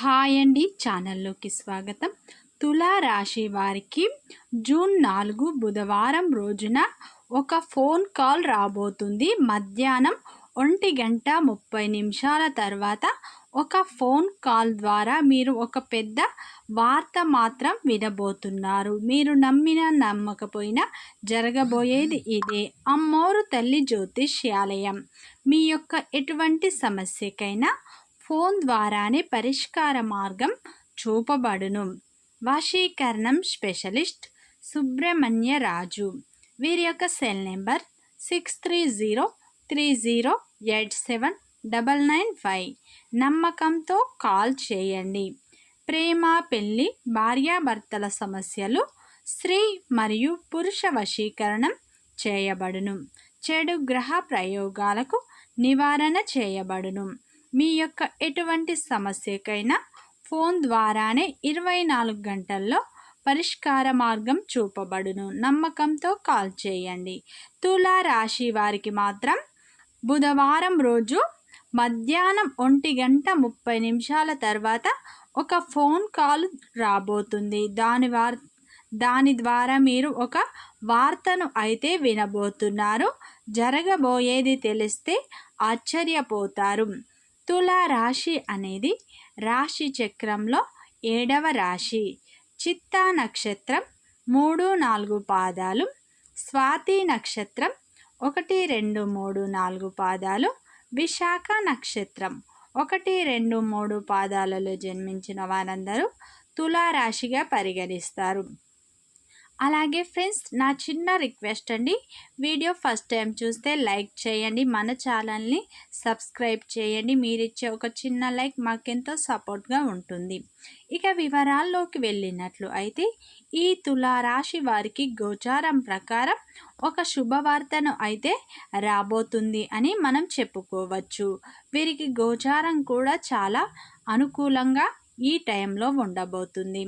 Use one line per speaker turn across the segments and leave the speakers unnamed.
Hi అండి. ఛానల్లోకి స్వాగతం. తులా రాశి వారికి జూన్ నాలుగు బుధవారం రోజున ఒక ఫోన్ కాల్ రాబోతుంది. మధ్యాహ్నం ఒంటి గంట ముప్పై నిమిషాల తర్వాత ఒక ఫోన్ కాల్ ద్వారా మీరు ఒక పెద్ద వార్త మాత్రం వినబోతున్నారు. మీరు నమ్మిన నమ్మకపోయినా జరగబోయేది ఇదే. అమ్మోరు తల్లి జ్యోతిష్యాలయం. మీ యొక్క ఎటువంటి సమస్యకైనా ఫోన్ ద్వారానే పరిష్కార మార్గం చూపబడును. వశీకరణం స్పెషలిస్ట్ సుబ్రహ్మణ్య రాజు. వీరి యొక్క cell number six three zero three zero eight seven double nine five. నమ్మకంతో కాల్ చేయండి. ప్రేమ పెళ్ళి భార్యాభర్తల సమస్యలు స్త్రీ మరియు పురుష వశీకరణం చేయబడును. చెడు గ్రహ ప్రయోగాలకు నివారణ చేయబడును. మీ యొక్క ఎటువంటి సమస్యకైనా ఫోన్ ద్వారానే ఇరవై నాలుగు గంటల్లో పరిష్కార మార్గం చూపబడును. నమ్మకంతో కాల్ చేయండి. తులా రాశి వారికి మాత్రం బుధవారం రోజు మధ్యాహ్నం ఒంటి గంట ముప్పై నిమిషాల తర్వాత ఒక ఫోన్ కాల్ రాబోతుంది. దాని వార్ దాని ద్వారా మీరు ఒక వార్తను అయితే వినబోతున్నారు. జరగబోయేది తెలిస్తే ఆశ్చర్యపోతారు. తులా రాశి అనేది రాశి చక్రంలో ఏడవ రాశి. చిత్తా నక్షత్రం మూడు నాలుగు పాదాలు స్వాతి నక్షత్రం ఒకటి రెండు మూడు నాలుగు పాదాలు విశాఖ నక్షత్రం ఒకటి రెండు మూడు పాదాలలో జన్మించిన వారందరూ తులారాశిగా పరిగణిస్తారు. అలాగే ఫ్రెండ్స్ నా చిన్న రిక్వెస్ట్ అండి. వీడియో ఫస్ట్ టైం చూస్తే లైక్ చేయండి. మన ఛానల్ని సబ్స్క్రైబ్ చేయండి. మీరు ఇచ్చే ఒక చిన్న లైక్ మాకెంతో సపోర్ట్గా ఉంటుంది. ఇక వివరాల్లోకి వెళ్ళినట్లు అయితే ఈ తులారాశి వారికి గోచారం ప్రకారం ఒక శుభవార్తను అయితే రాబోతుంది అని మనం చెప్పుకోవచ్చు. వీరికి గోచారం కూడా చాలా అనుకూలంగా ఈ టైంలో ఉండబోతుంది.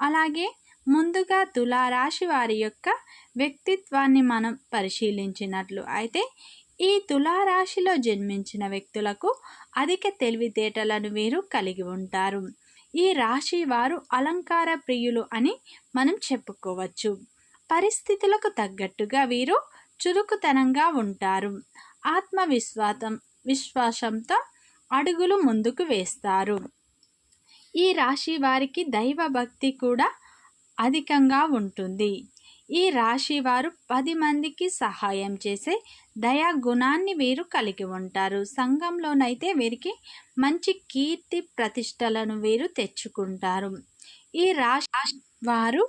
అలాగే ముందుగా తులారాశి వారి యొక్క వ్యక్తిత్వాన్ని మనం పరిశీలించినట్లు అయితే ఈ తులారాశిలో జన్మించిన వ్యక్తులకు అధిక తెలివితేటలను వీరు కలిగి ఉంటారు. ఈ రాశి వారు అలంకార ప్రియులు అని మనం చెప్పుకోవచ్చు. పరిస్థితులకు తగ్గట్టుగా వీరు చురుకుతనంగా ఉంటారు. ఆత్మవిశ్వాసం విశ్వాసంతో అడుగులు ముందుకు వేస్తారు. ఈ రాశి వారికి దైవభక్తి కూడా అధికంగా ఉంటుంది. ఈ రాశి వారు పది మందికి సహాయం చేసే దయా గుణాన్ని వీరు కలిగి ఉంటారు. సంఘంలోనైతే వీరికి మంచి కీర్తి ప్రతిష్టలను వీరు తెచ్చుకుంటారు. ఈ రాశి వారు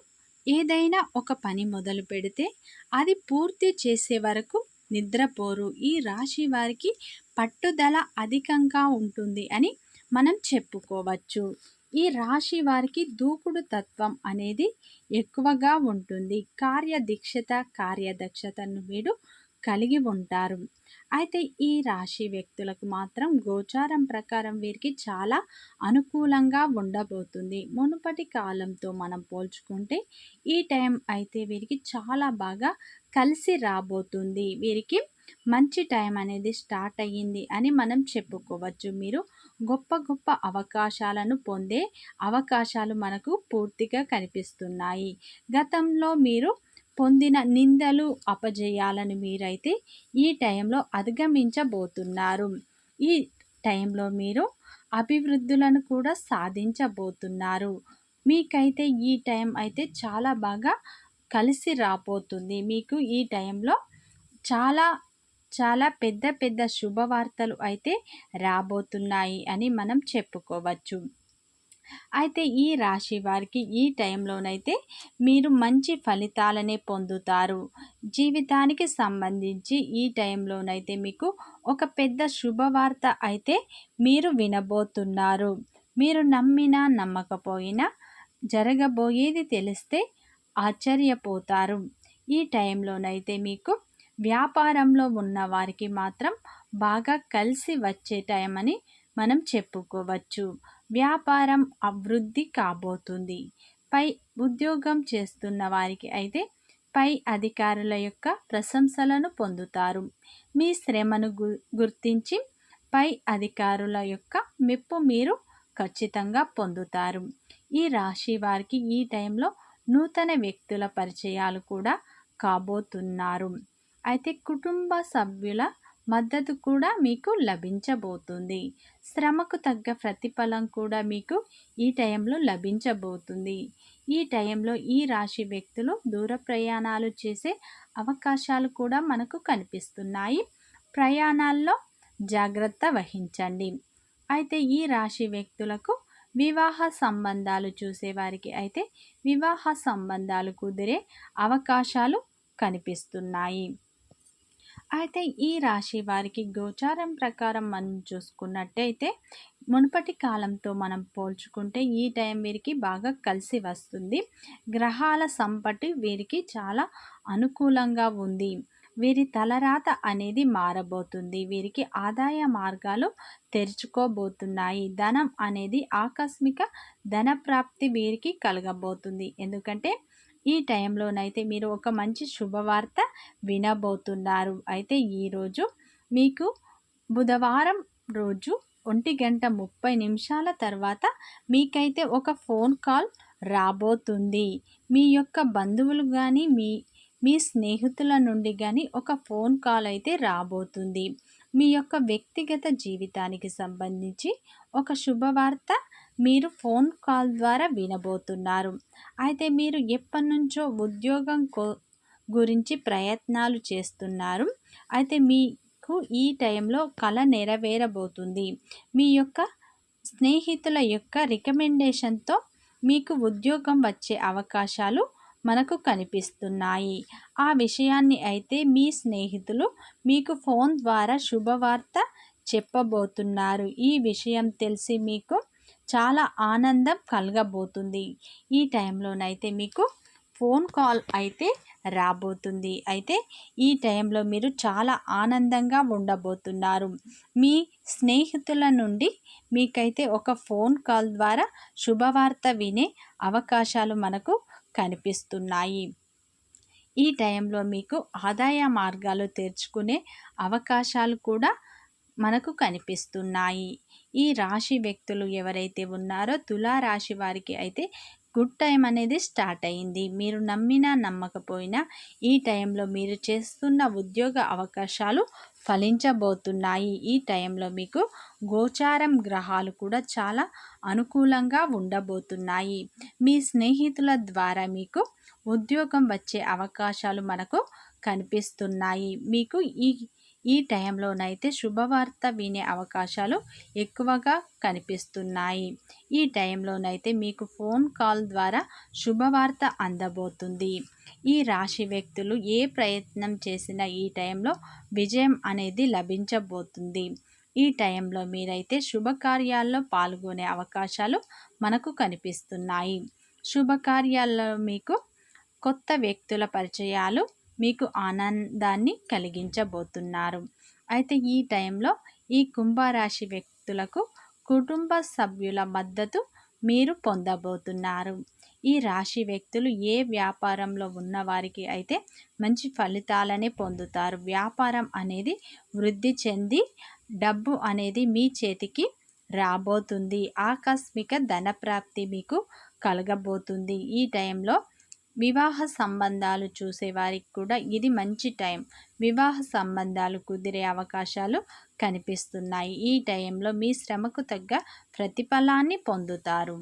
ఏదైనా ఒక పని మొదలు పెడితే అది పూర్తి చేసే వరకు నిద్రపోరు. ఈ రాశి వారికి పట్టుదల అధికంగా ఉంటుంది అని మనం చెప్పుకోవచ్చు. ఈ రాశి వారికి దూకుడు తత్వం అనేది ఎక్కువగా ఉంటుంది. కార్యదీక్షత కార్యదక్షతను వీడు కలిగి ఉంటారు. అయితే ఈ రాశి వ్యక్తులకు మాత్రం గోచారం ప్రకారం వీరికి చాలా అనుకూలంగా ఉండబోతుంది. మునుపటి కాలంతో మనం పోల్చుకుంటే ఈ టైం అయితే వీరికి చాలా బాగా కలిసి రాబోతుంది. వీరికి మంచి టైం అనేది స్టార్ట్ అయ్యింది అని మనం చెప్పుకోవచ్చు. మీరు గొప్ప గొప్ప అవకాశాలను పొందే అవకాశాలు మనకు పూర్తిగా కనిపిస్తున్నాయి. గతంలో మీరు పొందిన నిందలు అపజయాలను మీరైతే ఈ టైంలో అధిగమించబోతున్నారు. ఈ టైంలో మీరు అభివృద్ధులను కూడా సాధించబోతున్నారు. మీకైతే ఈ టైం అయితే చాలా బాగా కలిసి రాబోతుంది. మీకు ఈ టైంలో చాలా చాలా పెద్ద పెద్ద శుభవార్తలు అయితే రాబోతున్నాయి అని మనం చెప్పుకోవచ్చు. అయితే ఈ రాశి వారికి ఈ టైంలోనైతే మీరు మంచి ఫలితాలనే పొందుతారు. జీవితానికి సంబంధించి ఈ టైంలోనైతే మీకు ఒక పెద్ద శుభవార్త అయితే మీరు వినబోతున్నారు. మీరు నమ్మినా నమ్మకపోయినా జరగబోయేది తెలిస్తే ఆశ్చర్యపోతారు. ఈ టైంలోనైతే మీకు వ్యాపారంలో ఉన్న వారికి మాత్రం బాగా కలిసి వచ్చే టైం అని మనం చెప్పుకోవచ్చు. వ్యాపారం అభివృద్ధి కాబోతుంది. పై ఉద్యోగం చేస్తున్న వారికి అయితే పై అధికారుల యొక్క ప్రశంసలను పొందుతారు. మీ శ్రమను గుర్తించి పై అధికారుల యొక్క మెప్పు మీరు ఖచ్చితంగా పొందుతారు. ఈ రాశి వారికి ఈ టైంలో నూతన వ్యక్తుల పరిచయాలు కూడా కాబోతున్నారు. అయితే కుటుంబ సభ్యుల మద్దతు కూడా మీకు లభించబోతుంది. శ్రమకు తగ్గ ప్రతిఫలం కూడా మీకు ఈ టైంలో లభించబోతుంది. ఈ టైంలో ఈ రాశి వ్యక్తులు దూర ప్రయాణాలు చేసే అవకాశాలు కూడా మనకు కనిపిస్తున్నాయి. ప్రయాణాల్లో జాగ్రత్త వహించండి. అయితే ఈ రాశి వ్యక్తులకు వివాహ సంబంధాలు చూసేవారికి అయితే వివాహ సంబంధాలు కుదిరే అవకాశాలు కనిపిస్తున్నాయి. అయితే ఈ రాశి వారికి గోచారం ప్రకారం మనం చూసుకున్నట్టయితే మునుపటి కాలంతో మనం పోల్చుకుంటే ఈ టైం వీరికి బాగా కలిసి వస్తుంది. గ్రహాల సంపటి వీరికి చాలా అనుకూలంగా ఉంది. వీరి తలరాత అనేది మారబోతుంది. వీరికి ఆదాయ మార్గాలు తెరుచుకోబోతున్నాయి. ధనం అనేది ఆకస్మిక ధన ప్రాప్తి వీరికి కలగబోతుంది. ఎందుకంటే ఈ టైంలోనైతే మీరు ఒక మంచి శుభవార్త వినబోతున్నారు. అయితే ఈరోజు మీకు బుధవారం రోజు ఒంటి గంట ముప్పై నిమిషాల తర్వాత మీకైతే ఒక ఫోన్ కాల్ రాబోతుంది. మీ యొక్క బంధువులు కానీ మీ మీ స్నేహితుల నుండి కానీ ఒక ఫోన్ కాల్ అయితే రాబోతుంది. మీ యొక్క వ్యక్తిగత జీవితానికి సంబంధించి ఒక శుభవార్త మీరు ఫోన్ కాల్ ద్వారా వినబోతున్నారు. అయితే మీరు ఎప్పటి నుంచో ఉద్యోగం గురించి ప్రయత్నాలు చేస్తున్నారు. అయితే మీకు ఈ టైంలో కళ నెరవేరబోతుంది. మీ యొక్క స్నేహితుల యొక్క రికమెండేషన్తో మీకు ఉద్యోగం వచ్చే అవకాశాలు మనకు కనిపిస్తున్నాయి. ఆ విషయాన్ని అయితే మీ స్నేహితులు మీకు ఫోన్ ద్వారా శుభవార్త చెప్పబోతున్నారు. ఈ విషయం తెలిసి మీకు చాలా ఆనందం కలగబోతుంది. ఈ టైంలోనైతే మీకు ఫోన్ కాల్ అయితే రాబోతుంది. అయితే ఈ టైంలో మీరు చాలా ఆనందంగా ఉండబోతున్నారు. మీ స్నేహితుల నుండి మీకైతే ఒక ఫోన్ కాల్ ద్వారా శుభవార్త వినే అవకాశాలు మనకు కనిపిస్తున్నాయి. ఈ టైంలో మీకు ఆదాయ మార్గాలు తెరుచుకునే అవకాశాలు కూడా మనకు కనిపిస్తున్నాయి. ఈ రాశి వ్యక్తులు ఎవరైతే ఉన్నారో తులారాశి వారికి అయితే గుడ్ టైం అనేది స్టార్ట్ అయింది. మీరు నమ్మినా నమ్మకపోయినా ఈ టైంలో మీరు చేస్తున్న ఉద్యోగ అవకాశాలు ఫలించబోతున్నాయి. ఈ టైంలో మీకు గోచారం గ్రహాలు కూడా చాలా అనుకూలంగా ఉండబోతున్నాయి. మీ స్నేహితుల ద్వారా మీకు ఉద్యోగం వచ్చే అవకాశాలు మనకు కనిపిస్తున్నాయి. మీకు ఈ ఈ టైంలోనైతే శుభవార్త వినే అవకాశాలు ఎక్కువగా కనిపిస్తున్నాయి. ఈ టైంలోనైతే మీకు ఫోన్ కాల్ ద్వారా శుభవార్త అందబోతుంది. ఈ రాశి వ్యక్తులు ఏ ప్రయత్నం చేసినా ఈ టైంలో విజయం అనేది లభించబోతుంది? ఈ టైంలో మీరైతే శుభకార్యాల్లో పాల్గొనే అవకాశాలు మనకు కనిపిస్తున్నాయి. శుభకార్యాల్లో మీకు కొత్త వ్యక్తుల పరిచయాలు మీకు ఆనందాన్ని కలిగించబోతున్నారు. అయితే ఈ టైంలో ఈ కుంభరాశి వ్యక్తులకు కుటుంబ సభ్యుల మద్దతు మీరు పొందబోతున్నారు. ఈ రాశి వ్యక్తులు ఏ వ్యాపారంలో ఉన్నవారికి అయితే మంచి ఫలితాలనే పొందుతారు. వ్యాపారం అనేది వృద్ధి చెంది డబ్బు అనేది మీ చేతికి రాబోతుంది. ఆకస్మిక ధనప్రాప్తి మీకు కలగబోతుంది. ఈ టైంలో వివాహ సంబంధాలు చూసేవారికి కూడా ఇది మంచి టైం. వివాహ సంబంధాలు కుదిరే అవకాశాలు కనిపిస్తున్నాయి. ఈ టైంలో మీ శ్రమకు తగ్గ ప్రతిఫలాన్ని పొందుతారు.